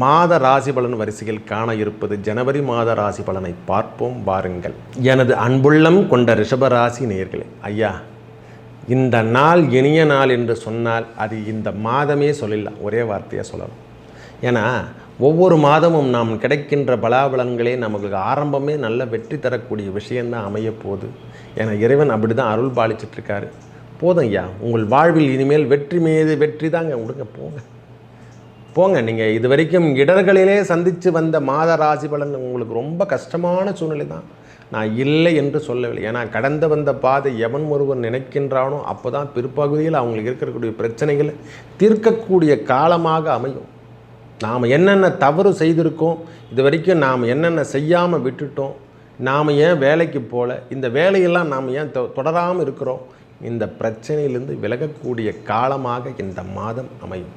மாத ராசி பலன் வரிசையில் காண இருப்பது ஜனவரி மாத ராசி பலனை பார்ப்போம் வாருங்கள். எனது அன்புள்ளம் கொண்ட ரிஷபராசி நேர்களே ஐயா இந்த நாள் இனிய நாள் என்று சொன்னால் அது இந்த மாதமே சொல்லிடலாம் ஒரே வார்த்தையாக சொல்லலாம் ஏன்னா ஒவ்வொரு மாதமும் நாம் கிடைக்கின்ற பலாபலன்களே நமக்கு ஆரம்பமே நல்ல வெற்றி தரக்கூடிய விஷயந்தான் அமைய போகுது. ஏன்னா இறைவன் அப்படி தான் அருள் பாலிச்சிட்ருக்காரு. போதும் ஐயா உங்கள் வாழ்வில் இனிமேல் வெற்றி மீது வெற்றி தாங்க விடுங்க போங்க. போங்க நீங்கள் இது வரைக்கும் இடர்களிலே சந்தித்து வந்த மாத ராசி பலன் உங்களுக்கு ரொம்ப கஷ்டமான சூழ்நிலை தான் நான் இல்லை என்று சொல்லவில்லை. ஏன்னா கடந்து வந்த பாதை எவன் ஒருவன் நினைக்கின்றானோ அப்போ தான் பிற்பகுதியில் அவங்களுக்கு இருக்கக்கூடிய பிரச்சனைகளை தீர்க்கக்கூடிய காலமாக அமையும். நாம் என்னென்ன தவறு செய்திருக்கோம் இது வரைக்கும் நாம் என்னென்ன செய்யாமல் விட்டுட்டோம் நாம் ஏன் வேலைக்கு போகல இந்த வேலையெல்லாம் நாம் ஏன் தொ தொடராமல் இருக்கிறோம் இந்த பிரச்சனையிலிருந்து விலகக்கூடிய காலமாக இந்த மாதம் அமையும்.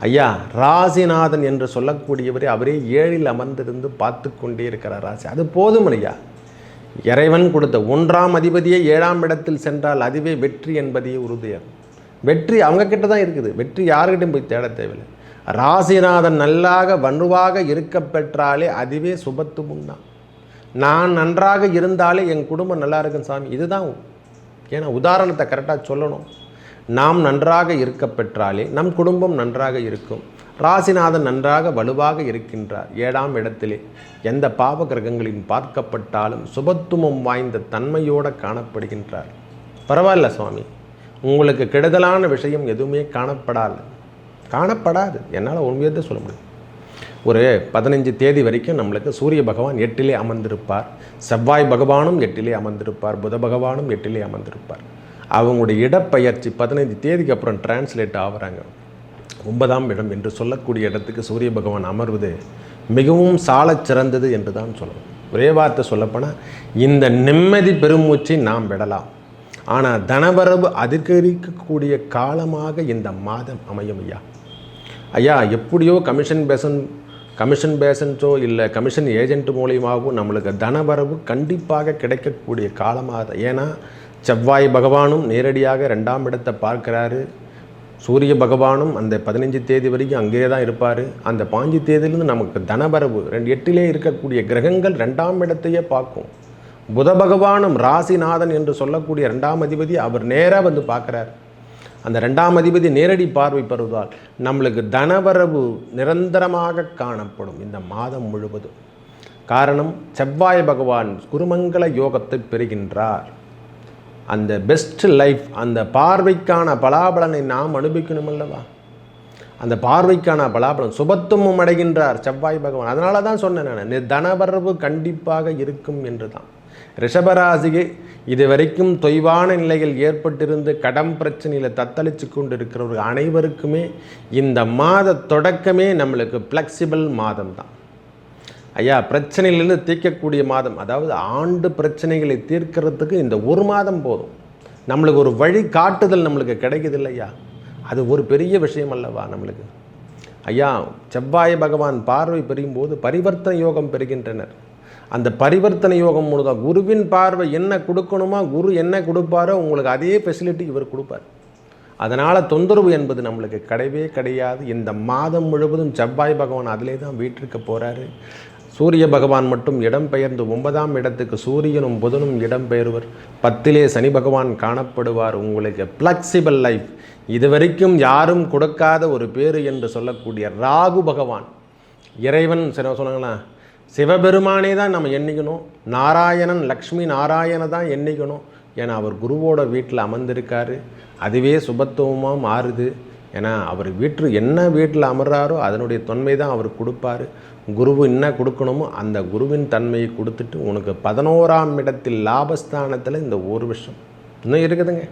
ஐயா ராசிநாதன் என்று சொல்லக்கூடியவரே அவரே ஏழில் அமர்ந்திருந்து பார்த்து கொண்டே இருக்கிறார் ராசி. அது போதும் ஐயா. இறைவன் கொடுத்த ஒன்றாம் அதிபதியே ஏழாம் இடத்தில் சென்றால் அதுவே வெற்றி என்பதே உறுதியம் வெற்றி அவங்க கிட்ட தான் இருக்குது. வெற்றி யாருக்கிட்டையும் போய் தேட தேவையில்லை. ராசிநாதன் நல்லாக வலுவாக இருக்க பெற்றாலே அதுவே சுபத்து தான். நான் நன்றாக இருந்தாலே என் குடும்பம் நல்லா இருக்கும் சாமி. இதுதான். ஏன்னா உதாரணத்தை கரெக்டாக சொல்லணும். நாம் நன்றாக இருக்க பெற்றாலே நம் குடும்பம் நன்றாக இருக்கும். ராசிநாதன் நன்றாக வலுவாக இருக்கின்றார். ஏழாம் இடத்திலே எந்த பாவ கிரகங்களின் பார்க்கப்பட்டாலும் சுபத்துவம் வாய்ந்த தன்மையோடு காணப்படுகின்றார். பரவாயில்ல சுவாமி. உங்களுக்கு கெடுதலான விஷயம் எதுவுமே காணப்படாது. காணப்படாது. என்னால் உண்மையத்தை சொல்ல முடியும். ஒரு பதினஞ்சு தேதி வரைக்கும் நம்மளுக்கு சூரிய பகவான் எட்டிலே அமர்ந்திருப்பார். செவ்வாய் பகவானும் எட்டிலே அமர்ந்திருப்பார். புத பகவானும் எட்டிலே அமர்ந்திருப்பார். அவங்களுடைய இடப்பெயர்ச்சி பதினைந்து தேதிக்கு அப்புறம் டிரான்ஸ்லேட் ஆகுறாங்க. ஒன்பதாம் இடம் என்று சொல்லக்கூடிய இடத்துக்கு சூரிய பகவான் அமர்வது மிகவும் சாலச் சிறந்தது என்று தான் சொல்லணும். ஒரே வார்த்தை சொல்லப்போனால் இந்த நிம்மதி பெருமூச்சை நாம் விடலாம். ஆனால் தனவரவு அதிகரிக்கக்கூடிய காலமாக இந்த மாதம் அமையும் ஐயா. ஐயா எப்படியோ கமிஷன் பேசன் கமிஷன் பேசன்ஸோ இல்லை கமிஷன் ஏஜென்ட் மூலியமாகவும் நம்மளுக்கு தனவரவு கண்டிப்பாக கிடைக்கக்கூடிய காலமாக ஏன்னா செவ்வாய் பகவானும் நேரடியாக ரெண்டாம் இடத்தை பார்க்குறாரு. சூரிய பகவானும் அந்த பதினஞ்சு தேதி வரைக்கும் அங்கேயே தான் இருப்பார். அந்த பாஞ்சு தேதியிலேருந்து நமக்கு தனவரவு ரெண்டு எட்டிலே இருக்கக்கூடிய கிரகங்கள் ரெண்டாம் இடத்தையே பார்க்கும். புத பகவானும் ராசிநாதன் என்று சொல்லக்கூடிய ரெண்டாம் அதிபதி அவர் நேராக வந்து பார்க்குறார். அந்த ரெண்டாம் அதிபதி நேரடி பார்வை பெறுவதால் நம்மளுக்கு தனவரவு நிரந்தரமாக காணப்படும் இந்த மாதம் முழுவதும். காரணம் செவ்வாய் பகவான் குருமங்கல யோகத்தை பெறுகின்றார். அந்த பெஸ்ட் லைஃப் அந்த பார்வைக்கான பலாபலனை நாம் அனுபவிக்கணும் அல்லவா? அந்த பார்வைக்கான பலாபலம் சுபத்துவம் அடைகின்றார் செவ்வாய் பகவான். அதனால தான் சொன்னேன் நான். தனவரவு கண்டிப்பாக இருக்கும் என்று தான் ரிஷபராசிக்கு இதுவரைக்கும் தொய்வான நிலையில் ஏற்பட்டிருந்து கடன் பிரச்சனையில் தத்தளித்து கொண்டு இருக்கிறவர்கள் அனைவருக்குமே இந்த மாத தொடக்கமே நம்மளுக்கு ஃப்ளெக்சிபிள் மாதம் தான் ஐயா பிரச்சனையிலிருந்து தீர்க்கக்கூடிய மாதம் அதாவது ஆண்டு பிரச்சனைகளை தீர்க்கிறதுக்கு இந்த ஒரு மாதம் போதும். நம்மளுக்கு ஒரு வழி காட்டுதல் நம்மளுக்கு கிடைக்குது இல்லையா அது ஒரு பெரிய விஷயம் அல்லவா நம்மளுக்கு? ஐயா செவ்வாய் பகவான் பார்வை பெறும்போது பரிவர்த்தனை யோகம் பெறுகின்றனர். அந்த பரிவர்த்தனை யோகம் மூலம் குருவின் பார்வை என்ன கொடுக்கணுமா குரு என்ன கொடுப்பாரோ உங்களுக்கு அதே ஃபெசிலிட்டி இவர் கொடுப்பார். அதனால் தொந்தரவு என்பது நம்மளுக்கு கிடையவே கிடையாது. இந்த மாதம் முழுவதும் செவ்வாய் பகவான் அதிலே தான் வீட்டிற்கு போகிறாரு சூரிய பகவான் மட்டும் இடம்பெயர்ந்து ஒன்பதாம் இடத்துக்கு சூரியனும் புதனும் இடம்பெயர்வர். பத்திலே சனி பகவான் காணப்படுவார் உங்களுக்கு ஃப்ளெக்சிபிள் லைஃப் இதுவரைக்கும் யாரும் கொடுக்காத ஒரு பேர் என்று சொல்லக்கூடிய ராகு பகவான். இறைவன் சில சொன்னாங்களா சிவபெருமானே தான் நம்ம எண்ணிக்கணும். நாராயணன் லக்ஷ்மி நாராயண தான் எண்ணிக்கணும். ஏன்னா அவர் குருவோட வீட்டில் அமர்ந்திருக்காரு. அதுவே சுபத்துவமாக மாறுது. ஏன்னா அவர் வீட்டு என்ன வீட்டில் அமர்றாரோ அதனுடைய தொன்மை தான் அவர் கொடுப்பாரு. குருவு என்ன கொடுக்கணுமோ அந்த குருவின் தன்மையை கொடுத்துட்டு உனக்கு பதினோராம் இடத்தில் லாபஸ்தானத்தில் இந்த ஒரு விஷயம் இன்னும் இருக்குதுங்க.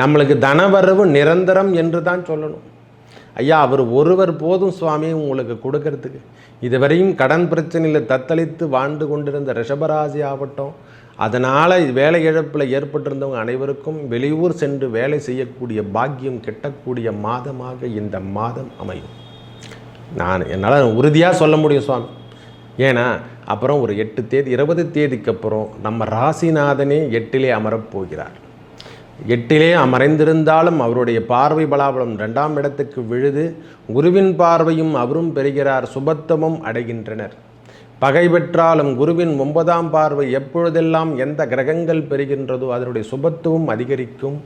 நம்மளுக்கு தனவரவு நிரந்தரம் என்று தான் சொல்லணும். ஐயா அவர் ஒருவர் போதும் சுவாமி உங்களுக்கு கொடுக்கறதுக்கு. இதுவரையும் கடன் பிரச்சனையில் தத்தளித்து வாழ்ந்து கொண்டிருந்த ரிஷபராசி ஆகட்டும் அதனால் வேலை இழப்பில் ஏற்பட்டிருந்தவங்க அனைவருக்கும் வெளியூர் சென்று வேலை செய்யக்கூடிய பாக்கியம் கிட்டக்கூடிய மாதமாக இந்த மாதம் அமையும். நான் என்னால் உறுதியாக சொல்ல முடியும் சுவாமி. ஏன்னா அப்புறம் ஒரு எட்டு தேதி இருபது தேதிக்கு அப்புறம் நம்ம ராசிநாதனே எட்டிலே அமரப் போகிறார். எட்டிலே அமர்ந்திருந்தாலும் அவருடைய பார்வை பலாபலம் ரெண்டாம் இடத்துக்கு விழுது குருவின் பார்வையும் அவரும் பெறுகிறார் சுபத்தமும் அடைகின்றனர். பகை பெற்றாலும் குருவின் ஒன்பதாம் பார்வை எப்பொழுதெல்லாம் எந்த கிரகங்கள் பெறுகின்றதோ அதனுடைய சுபத்துவம் அதிகரிக்கும்.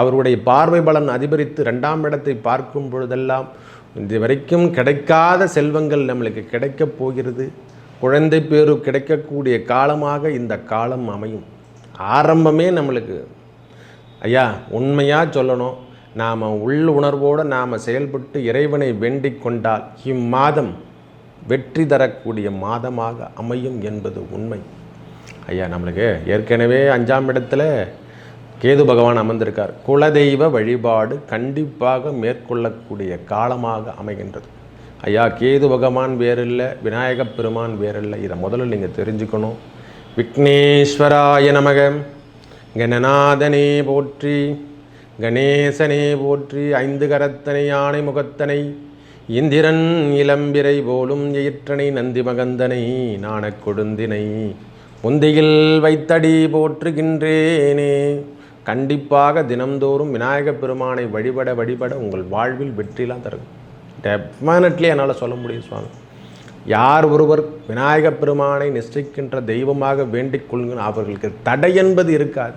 அவருடைய பார்வை பலன் அதிகரித்து ரெண்டாம் இடத்தை பார்க்கும் பொழுதெல்லாம் இது வரைக்கும் கிடைக்காத செல்வங்கள் நம்மளுக்கு கிடைக்கப் போகிறது. குழந்தை பேரு கிடைக்கக்கூடிய காலமாக இந்த காலம் அமையும். ஆரம்பமே நம்மளுக்கு ஐயா உண்மையாக சொல்லணும். நாம் உள் உணர்வோடு நாம் செயல்பட்டு இறைவனை வேண்டிக் கொண்டால் இம்மாதம் வெற்றி தரக்கூடிய மாதமாக அமையும் என்பது உண்மை. ஐயா நம்மளுக்கு ஏற்கனவே அஞ்சாம் இடத்துல கேது பகவான் அமர்ந்திருக்கார். குலதெய்வ வழிபாடு கண்டிப்பாக மேற்கொள்ளக்கூடிய காலமாக அமைகின்றது. ஐயா கேது பகவான் வேறில்லை விநாயகப் பெருமான் வேறில்லை. இதை முதல்ல நீங்கள் தெரிஞ்சுக்கணும். விக்னேஸ்வராய நமகம் கணநாதனே போற்றி கணேசனே போற்றி ஐந்து கரத்தனை யானை முகத்தனை இந்திரன் இளம்பிரை போலும் எயிற்றனை நந்தி மகந்தனை நாணக் கொடுந்தினை. முந்தியில் வைத்தடி போற்றுகின்றேனே கண்டிப்பாக தினம்தோறும் விநாயகப் பெருமானை வழிபட வழிபட உங்கள் வாழ்வில் வெற்றிலாம் தரும். டெஃபினட்லி என்னால் சொல்ல முடியும் சுவாமி. யார் ஒருவர் விநாயகப் பெருமானை நிஷ்டிக்கின்ற தெய்வமாக வேண்டிக் கொள்கிற அவர்களுக்கு தடை என்பது இருக்காது.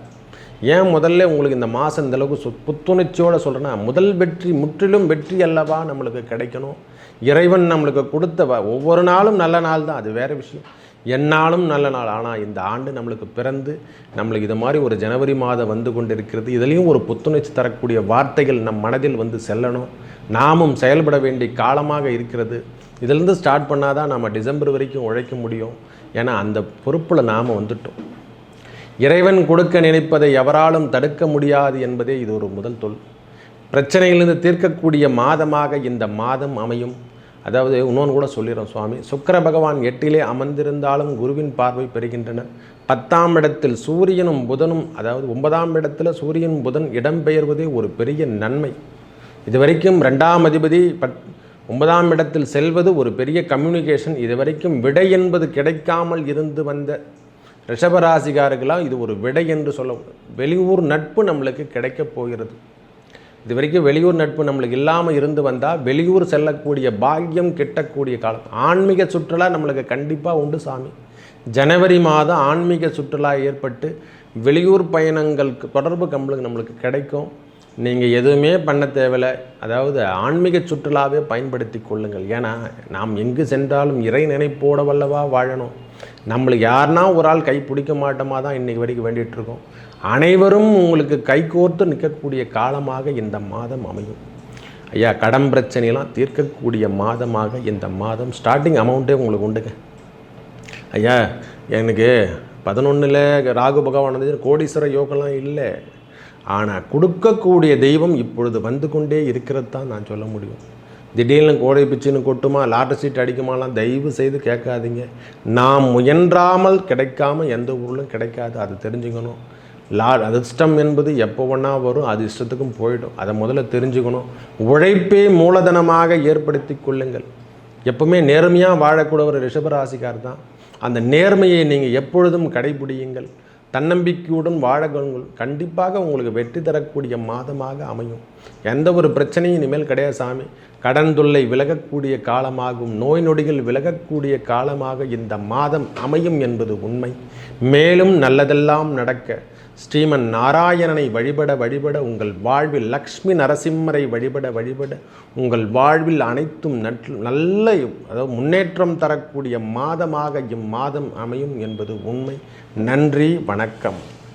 ஏன் முதல்ல உங்களுக்கு இந்த மாதம் இந்தளவுக்கு சு புத்துணர்ச்சியோடு சொல்கிறேன்னா முதல் வெற்றி முற்றிலும் வெற்றி அல்லவா நம்மளுக்கு கிடைக்கணும். இறைவன் நம்மளுக்கு கொடுத்த ஒவ்வொரு நாளும் நல்ல நாள் தான் அது வேறு விஷயம். எந்நாளும் நல்ல நாள் ஆனால் இந்த ஆண்டு நம்மளுக்கு பிறந்து நம்மளுக்கு இது மாதிரி ஒரு ஜனவரி மாதம் வந்து கொண்டிருக்கிறது. இதுலேயும் ஒரு புத்துணர்ச்சி தரக்கூடிய வார்த்தைகள் நம் மனதில் வந்து செல்லணும். நாமும் செயல்பட வேண்டிய காலமாக இருக்கிறது. இதிலேருந்து ஸ்டார்ட் பண்ணால் தான் நம்ம டிசம்பர் வரைக்கும் உழைக்க முடியும். ஏன்னா அந்த பொறுப்பில் நாம் வந்துட்டோம். இறைவன் கொடுக்க நினைப்பதை எவராலும் தடுக்க முடியாது என்பதே இது ஒரு முதல் தொல். பிரச்சனையிலிருந்து தீர்க்கக்கூடிய மாதமாக இந்த மாதம் அமையும். அதாவது இன்னொன்று கூட சொல்லிடுறோம் சுவாமி. சுக்கர பகவான் எட்டிலே அமர்ந்திருந்தாலும் குருவின் பார்வை பெறுகின்றன. பத்தாம் இடத்தில் சூரியனும் புதனும் அதாவது ஒன்பதாம் இடத்தில் சூரியன் புதன் இடம்பெயர்வதே ஒரு பெரிய நன்மை. இதுவரைக்கும் ரெண்டாம் அதிபதி பத் ஒன்பதாம் இடத்தில் செல்வது ஒரு பெரிய கம்யூனிகேஷன் இதுவரைக்கும் விடை என்பது கிடைக்காமல் இருந்து வந்த ரிஷபராசிகாரர்களாக இது ஒரு விடை என்று சொல்ல வெளியூர் நட்பு நம்மளுக்கு கிடைக்கப் போகிறது. இது வரைக்கும் வெளியூர் நட்பு நம்மளுக்கு இல்லாமல் இருந்து வந்தால் வெளியூர் செல்லக்கூடிய பாக்கியம் கிட்டக்கூடிய காலம். ஆன்மீக சுற்றுலா நம்மளுக்கு கண்டிப்பாக உண்டு சாமி. ஜனவரி மாதம் ஆன்மீக சுற்றுலா ஏற்பட்டு வெளியூர் பயணங்களுக்கு தொடர்பு கம்பளுக்கு நம்மளுக்கு கிடைக்கும். நீங்கள் எதுவுமே பண்ண தேவையில்லை. அதாவது ஆன்மீக சுற்றுலாவே பயன்படுத்தி கொள்ளுங்கள். ஏன்னா நாம் எங்கு சென்றாலும் இறை நினைப்போட வல்லவா வாழணும். நம்மளுக்கு யாருனா ஒரு ஆள் கை பிடிக்க மாட்டோமா தான் இன்றைக்கி வரைக்கும் வேண்டிகிட்ருக்கோம் அனைவரும் உங்களுக்கு கைகோர்த்து நிற்கக்கூடிய காலமாக இந்த மாதம் அமையும். ஐயா கடன் பிரச்சனையெல்லாம் தீர்க்கக்கூடிய மாதமாக இந்த மாதம் ஸ்டார்டிங் அமௌண்ட்டே உங்களுக்கு உண்டுங்க. ஐயா எனக்கு பதினொன்றில் ராகு பகவான் வந்து கோடீஸ்வர யோகம்லாம் இல்லை. ஆனால் கொடுக்கக்கூடிய தெய்வம் இப்பொழுது வந்து கொண்டே இருக்கிறது தான் நான் சொல்ல முடியும். திடீர்னு கோடை பிச்சுன்னு கொட்டுமா லாட்டரி சீட் அடிக்குமாலாம் தயவு செய்து கேட்காதீங்க. நாம் முயன்றாமல் கிடைக்காம எந்த ஊரிலும் கிடைக்காது அது தெரிஞ்சுக்கணும். லா அதிர்ஷ்டம் என்பது எப்போ ஒன்றா வரும் அது இஷ்டத்துக்கும் போயிடும். அதை முதல்ல தெரிஞ்சுக்கணும். உழைப்பே மூலதனமாக ஏற்படுத்தி கொள்ளுங்கள். எப்பவுமே நேர்மையாக வாழக்கூட ஒரு ரிஷபராசிக்கார் தான். அந்த நேர்மையை நீங்கள் எப்பொழுதும் கடைபிடியுங்கள். தன்னம்பிக்கையுடன் வாழங்கள் கண்டிப்பாக உங்களுக்கு வெற்றி தரக்கூடிய மாதமாக அமையும். எந்த ஒரு பிரச்சனையும் இனிமேல் கிடையாது சாமி. கடன் தொல்லை விலகக்கூடிய காலமாகும். நோய் நொடிகள் விலகக்கூடிய காலமாக இந்த மாதம் அமையும் என்பது உண்மை. மேலும் நல்லதெல்லாம் நடக்க ஸ்ரீமன் நாராயணனை வழிபட வழிபட உங்கள் வாழ்வில் லக்ஷ்மி நரசிம்மரை வழிபட வழிபட உங்கள் வாழ்வில் அனைத்தும் நல்ல அதாவது முன்னேற்றம் தரக்கூடிய மாதமாக இம்மாதம் அமையும் என்பது உண்மை. நன்றி வணக்கம்.